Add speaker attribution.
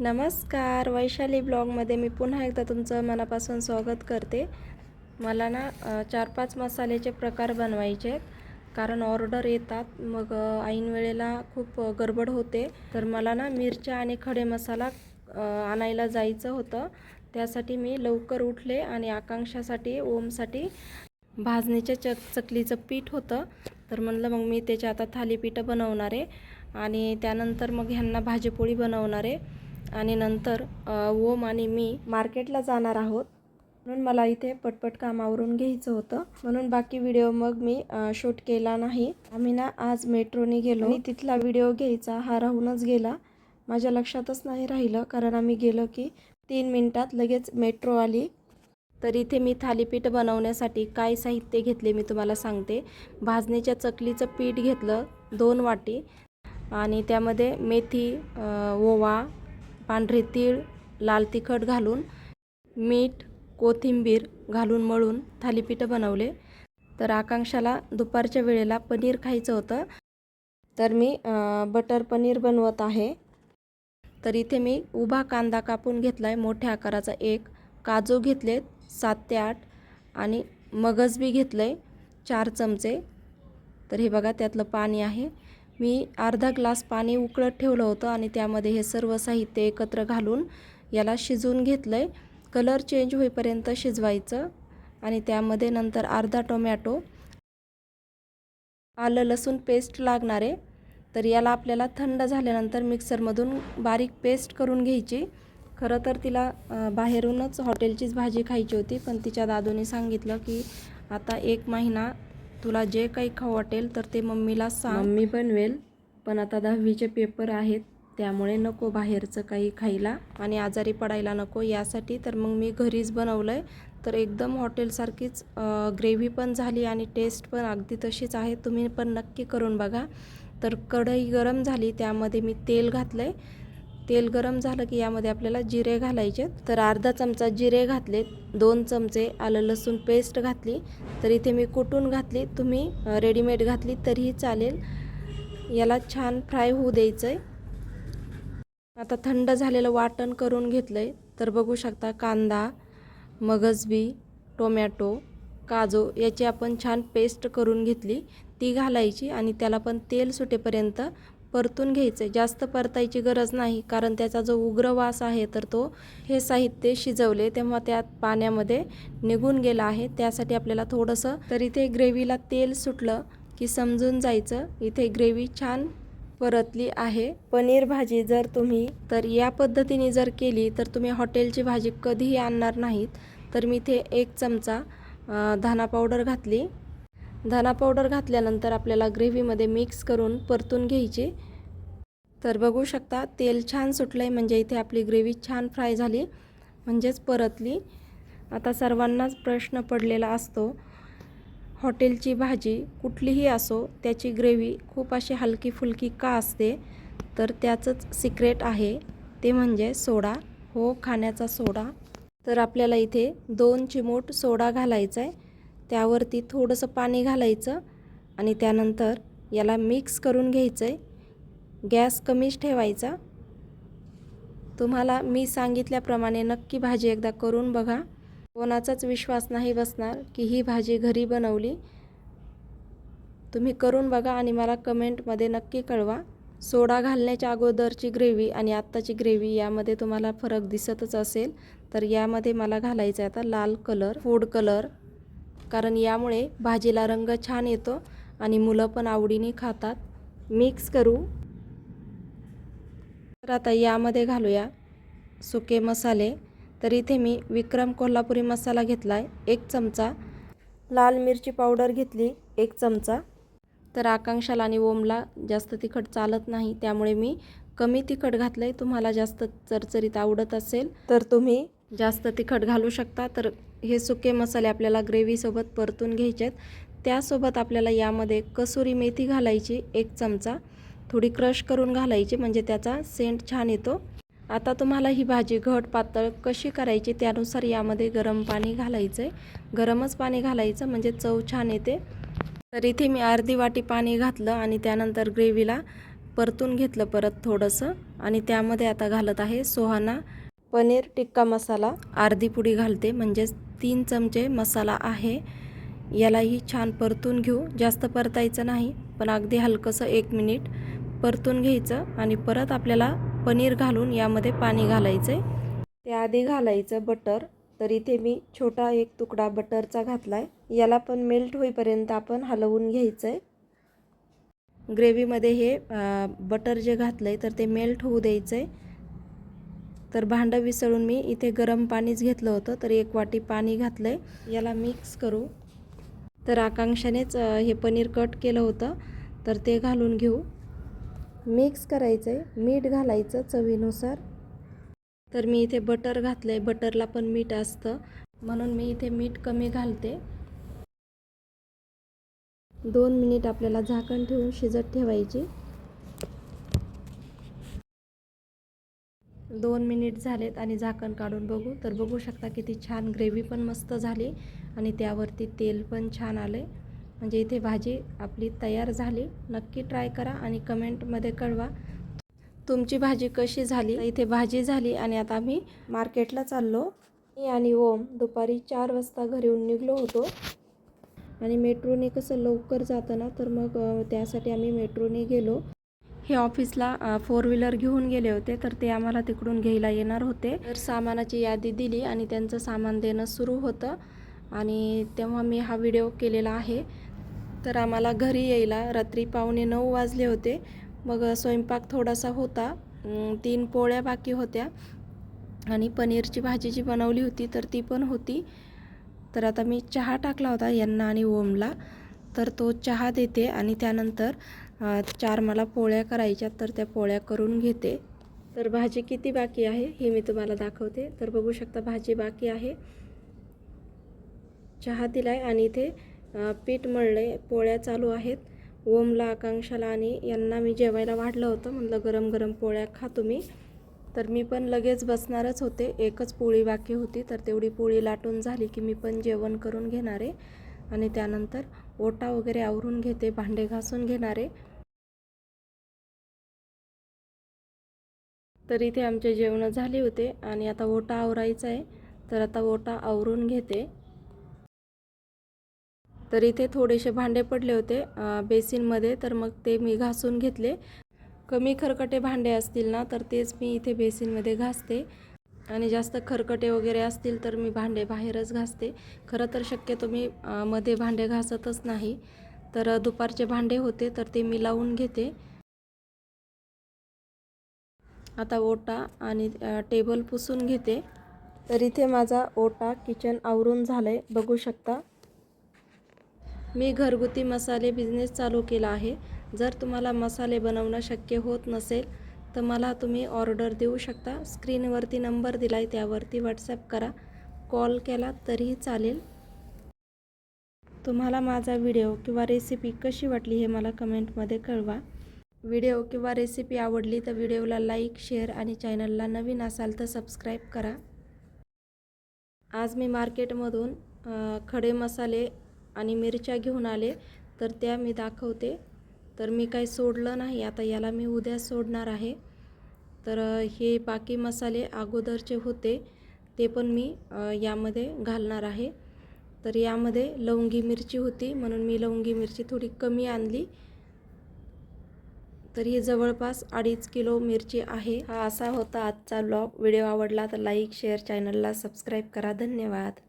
Speaker 1: नमस्कार वैशाली ब्लॉगमध्ये मी पुन्हा एकदा तुमचं मनापासून स्वागत करते. मला ना चार पाच मसाल्याचे प्रकार बनवायचे आहेत. कारण ऑर्डर येतात. मग ऐन वेळेला खूप गडबड होते. तर मला ना मिरच्या आणि खडे मसाला आणायला जायचं होतं. त्यासाठी मी लवकर उठले आणि आकांक्षासाठी ओमसाठी भाजणीच्या चक चकलीचं पीठ होतं. तर म्हणलं मग मी त्याच्या आता थालीपीठं बनवणार आहे. आणि त्यानंतर मग ह्यांना भाजीपोळी बनवणार आहे. आणि नंतर ओम आणि मी मार्केटला जाणार आहोत. म्हणून मला इथे पटपट कामावरून घ्यायचं होतं. म्हणून बाकी व्हिडिओ मग मी शूट केला नाही. आम्ही ना आज मेट्रोने गेलो. आणि तिथला व्हिडिओ घ्यायचा हा राहूनच गेला. माझ्या लक्षातच नाही राहिलं. कारण आम्ही गेलो की तीन मिनटात लगेच मेट्रो आली. तर इथे मी थालीपीठ बनवण्यासाठी काय साहित्य घेतले मी तुम्हाला सांगते. भाजणीच्या चकलीचं पीठ घेतलं दोन वाटी. आणि त्यामध्ये मेथी ओवा पांढरे तीळ लाल तिखट घालून मीठ कोथिंबीर घालून मळून थालीपीठं बनवले. तर आकांक्षाला दुपारच्या वेळेला पनीर खायचं होतं. तर मी बटर पनीर बनवत आहे. तर इथे मी उभा कांदा कापून घेतला आहे मोठ्या आकाराचा एक. काजू घेतलेत सात ते आठ. आणि मगज बी घेतलं आहे चार चमचे. तर हे बघा त्यातलं पाणी आहे. मी अर्धा ग्लास पाणी उकळत ठेवलं होतं आणि त्यामध्ये हे सर्व साहित्य एकत्र घालून याला शिजवून घेतलं आहे कलर चेंज होईपर्यंत शिजवायचं आणि त्यामध्ये नंतर अर्धा टोमॅटो आलं लसूण पेस्ट लागणार. आहे तर याला आपल्याला थंड झाल्यानंतर मिक्सरमधून बारीक पेस्ट करून घ्यायची. खरं तर तिला बाहेरूनच हॉटेलचीच भाजी खायची होती पण तिच्या दादूने सांगितलं की आता एक महिना तुला जे काही खाऊ वाटेल तर ते मम्मीला सांग. मम्मी बनवेल पण आता दहावीचे पेपर आहेत त्यामुळे नको बाहेरचं काही खायला. आणि आजारी पडायला नको यासाठी तर मग मी घरीच बनवलं आहे तर एकदम हॉटेलसारखीच ग्रेव्ही पण झाली आणि टेस्ट पण अगदी तशीच आहे. तुम्ही पण नक्की करून बघा. तर कढई गरम झाली त्यामध्ये मी तेल घातलं आहे तेल गरम झालं की यामध्ये आपल्याला जिरे घालायचे तर अर्धा चमचा जिरे घातले दोन चमचे आलं लसूण पेस्ट घातली. तर इथे मी कुटून घातली तुम्ही रेडीमेड घातली तरीही चालेल. याला छान फ्राय होऊ द्यायचं आहे आता थंड झालेलं वाटण करून घेतलं आहे तर बघू शकता कांदा मगजबी टोमॅटो काजू याची आपण छान पेस्ट करून घेतली. ती घालायची आणि त्याला पण तेल सुटेपर्यंत परतून घ्यायचं जास्त परतायची गरज नाही कारण त्याचा जो उग्र वास आहे तर तो हे साहित्य शिजवले तेव्हा त्यात पाण्यामध्ये निघून गेला आहे. त्यासाठी आपल्याला थोडंसं तर इथे ग्रेव्हीला तेल सुटलं की समजून जायचं. इथे ग्रेव्ही छान परतली आहे. पनीर भाजी जर तुम्ही तर या पद्धतीने जर केली तर तुम्ही हॉटेलची भाजी कधीही आणणार नाहीत. तर मी इथे एक चमचा अ, धना पावडर घातली. धना पावडर घातल्यानंतर आपल्याला ग्रेव्हीमध्ये मिक्स करून परतून घ्यायची. तर बघू शकता तेल छान सुटलं आहे म्हणजे इथे आपली ग्रेव्ही छान फ्राय झाली म्हणजेच परतली. आता सर्वांनाच प्रश्न पडलेला असतो हॉटेलची भाजी कुठलीही असो त्याची ग्रेव्ही खूप अशी हलकी फुलकी का असते? तर त्याचंच सिक्रेट आहे ते म्हणजे सोडा. हो खाण्याचा सोडा. तर आपल्याला इथे दोन चिमूट सोडा घालायचा आहे त्यावरती थोडंसं पाणी घालायचं आणि त्यानंतर याला मिक्स करून घ्यायचं आहे गॅस कमीच ठेवायचा. तुम्हाला मी सांगितल्याप्रमाणे नक्की भाजी एकदा करून बघा. कोणाचाच विश्वास नाही बसणार की ही भाजी घरी बनवली. तुम्ही करून बघा आणि मला कमेंटमध्ये नक्की कळवा. सोडा घालण्याच्या अगोदरची ग्रेव्ही आणि आत्ताची ग्रेव्ही यामध्ये तुम्हाला फरक दिसतच असेल. तर यामध्ये मला घालायचा आहे आता लाल कलर फूड कलर. कारण यामुळे भाजीला रंग छान येतो आणि मुलं पण आवडीने खातात. मिक्स करू. तर आता यामध्ये घालूया सुके मसाले. तर इथे मी विक्रम कोल्हापुरी मसाला घेतला आहे एक चमचा. लाल मिरची पावडर घेतली एक चमचा. तर आकांक्षाला आणि ओमला जास्त तिखट चालत नाही त्यामुळे मी कमी तिखट घातलं आहे तुम्हाला जास्त चरचरीत आवडत असेल तर तुम्ही जास्त तिखट घालू शकता. तर हे सुके मसाले आपल्याला ग्रेव्हीसोबत परतून घ्यायचे आहेत त्यासोबत आपल्याला यामध्ये कसुरी मेथी घालायची एक चमचा. थोडी क्रश करून घालायची म्हणजे त्याचा सेंट छान येतो. आता तुम्हाला ही भाजी घट पातळ कशी करायची त्यानुसार यामध्ये गरम पाणी घालायचं आहे गरमच पाणी घालायचं म्हणजे चव छान येते. तर इथे मी अर्धी वाटी पाणी घातलं आणि त्यानंतर ग्रेव्हीला परतून घेतलं परत थोडंसं. आणि त्यामध्ये आता घालत आहे सोहाना. पनीर टिक्का मसाला. अर्धी पुडी घालते म्हणजेच तीन चमचे मसाला आहे. यालाही छान परतून घेऊ. जास्त परतायचं नाही पण अगदी हलकंसं एक मिनिट परतून घ्यायचं आणि परत आपल्याला पनीर घालून यामध्ये पाणी घालायचं आहे त्याआधी घालायचं बटर. तर इथे मी छोटा एक तुकडा बटरचा घातला आहे याला पण मेल्ट होईपर्यंत आपण हलवून घ्यायचं आहे ग्रेव्हीमध्ये हे बटर जे घातलं आहे तर ते मेल्ट होऊ द्यायचं आहे तर भांडं विसळून मी इथे गरम पाणीच घेतलं होतं तर एक वाटी पाणी घातलं आहे याला मिक्स करू. तर आकांक्षानेच हे पनीर कट केलं होतं तर ते घालून घेऊ. मिक्स करायचं आहे मीठ घालायचं चवीनुसार. तर मी इथे बटर घातलं आहे बटरला पण मीठ असतं म्हणून मी इथे मीठ कमी घालते. दोन मिनिट आपल्याला झाकण ठेवून शिजत ठेवायची. दोन मिनिट झालेत आणि झाकण काढून बघू. तर बघू शकता किती छान ग्रेव्ही पण मस्त झाली आणि त्यावरती तेल पण छान आले म्हणजे इथे भाजी आपली तयार झाली. नक्की ट्राय करा आणि कमेंटमध्ये कळवा. तुमची भाजी कशी झाली? इथे भाजी झाली आणि आता आम्ही मार्केटला चाललो. मी आणि ओम दुपारी चार वाजता घरी येऊन निघलो होतो. आणि मेट्रोने कसं लवकर जातं ना तर मग त्यासाठी आम्ही मेट्रोने गेलो. हे ऑफिसला फोर व्हीलर घेऊन गेले होते तर ते आम्हाला तिकडून घ्यायला येणार होते. तर सामानाची यादी दिली आणि त्यांचं सामान देणं सुरू होतं. आणि तेव्हा मी हा व्हिडिओ केलेला आहे. तर आम्हाला घरी यायला रात्री पावणे नऊ वाजले होते. मग स्वयंपाक थोडासा होता. तीन पोळ्या बाकी होत्या. आणि पनीरची भाजी जी बनवली होती तर ती पण होती. तर आता मी चहा टाकला होता यांना आणि ओमला. तर तो चहा देते आणि त्यानंतर चार मला पोळ्या करायच्या तर त्या पोळ्या करून घेते. तर भाजी किती बाकी आहे हे मी तुम्हाला दाखवते. तर बघू शकता भाजी बाकी आहे. चहा आहे आणि इथे पीठ मळले पोळ्या चालू आहेत. ओमला आकांक्षाला आणि यांना मी जेवायला वाढलं होतं. म्हटलं गरम गरम पोळ्या खा तुम्ही. तर मी पण लगेच बसणारच होते. एकच पोळी बाकी होती. तर तेवढी पोळी लाटून झाली की मी पण जेवण करून घेणार. आहे आणि त्यानंतर ओटा वगैरे आवरून घेते भांडे घासून घेणारे. तर इथे आमचे जेवणं झाले होते आणि आता ओटा आवरायचा आहे. तर आता ओटा आवरून घेते. तर इथे थोडेसे भांडे पडले होते बेसिनमध्ये. तर मग ते मी घासून घेतले. कमी खरकटे भांडे असतील ना तर तेच मी इथे बेसिनमध्ये घासते. आणि जास्त खरकटे वगैरे असतील तर मी भांडे बाहेरच घासते. खरं तर शक्यतो मी मध्ये भांडे घासतच नाही. तर दुपारचे भांडे होते तर ते मी लावून घेते. आता ओटा आणि टेबल पुसून घेते. तर इथे माझा ओटा किचन आवरून झालं आहे बघू शकता. मी घरगुती मसाले बिझनेस चालू केला आहे. जर तुम्हाला मसाले बनवणं शक्य होत नसेल तर मला तुम्ही ऑर्डर देऊ शकता. स्क्रीनवरती नंबर दिला आहे त्यावरती व्हॉट्सॲप करा. कॉल केला तरीही चालेल. तुम्हाला माझा व्हिडिओ किंवा रेसिपी कशी वाटली हे मला कमेंटमध्ये कळवा. व्हिडिओ किंवा रेसिपी आवडली तर व्हिडिओला लाईक शेअर आणि चॅनलला नवीन असाल तर सबस्क्राईब करा. आज मी मार्केटमधून खडे मसाले आणि मिरच्या घेऊन आले. तर त्या मी दाखवते. तर मी काही सोडलं नाही. आता याला मी उद्या सोडणार आहे. तर हे बाकी मसाले अगोदरचे होते. ते पण मी यामध्ये घालणार आहे. तर यामध्ये लवंगी मिरची होती. म्हणून मी लवंगी मिरची थोडी कमी आणली. तर ही जवळपास अडीच किलो मिरची आहे. हा असा होता आजचा ब्लॉग व्हिडिओ आवडला तर लाईक शेअर चॅनलला सबस्क्राईब करा. धन्यवाद.